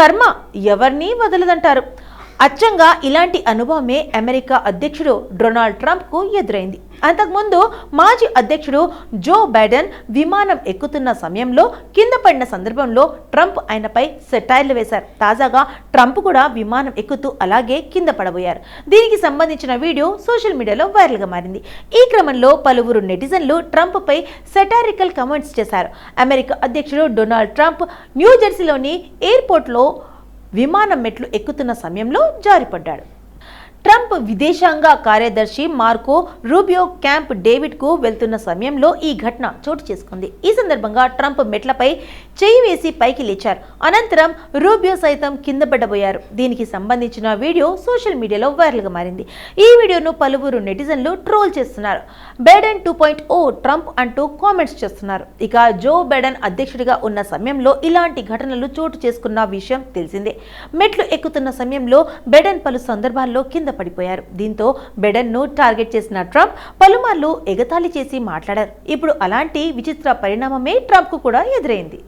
కర్మ ఎవరినీ వదలదంటారు? అచ్చంగా ఇలాంటి అనుభవమే అమెరికా అధ్యక్షుడు డొనాల్డ్ ట్రంప్కు ఎదురైంది. అంతకుముందు మాజీ అధ్యక్షుడు జో బైడెన్ విమానం ఎక్కుతున్న సమయంలో కింద పడిన సందర్భంలో ట్రంప్ ఆయనపై సెటైర్లు వేశారు. తాజాగా ట్రంప్ కూడా విమానం ఎక్కుతూ అలాగే కింద పడబోయారు. దీనికి సంబంధించిన వీడియో సోషల్ మీడియాలో వైరల్గా మారింది. ఈ క్రమంలో పలువురు నెటిజన్లు ట్రంప్పై సెటారికల్ కమెంట్స్ చేశారు. అమెరికా అధ్యక్షుడు డొనాల్డ్ ట్రంప్ న్యూజెర్సీలోని ఎయిర్పోర్ట్లో విమానం మెట్లు ఎక్కుతున్న సమయంలో జారిపడ్డాడు. ట్రంప్ విదేశాంగ కార్యదర్శి మార్కో రూబియో క్యాంప్ డేవిడ్కు వెళ్తున్న సమయంలో ఈ ఘటన చోటు చేసుకుంది. ఈ సందర్భంగా ట్రంప్ మెట్లపై చేయి వేసి పైకి లేచారు. అనంతరం రూబియో సైతం కింద పడబోయారు. దీనికి సంబంధించిన వీడియో సోషల్ మీడియాలో వైరల్గా మారింది. ఈ వీడియోను పలువురు నెటిజన్లు ట్రోల్ చేస్తున్నారు. Biden two point O Trump అంటూ కామెంట్స్ చేస్తున్నారు. ఇక జో బైడెన్ అధ్యక్షుడిగా ఉన్న సమయంలో ఇలాంటి ఘటనలు చోటు చేసుకున్న విషయం తెలిసిందే. మెట్లు ఎక్కుతున్న సమయంలో బైడెన్ పలు సందర్భాల్లో కింద పడిపోయారు. దీంతో బెడన్ను టార్గెట్ చేసిన ట్రంప్ పలుమార్లు ఎగతాళి చేసి మాట్లాడారు. ఇప్పుడు అలాంటి విచిత్ర పరిణామమే ట్రంప్కు కూడా ఎదురైంది.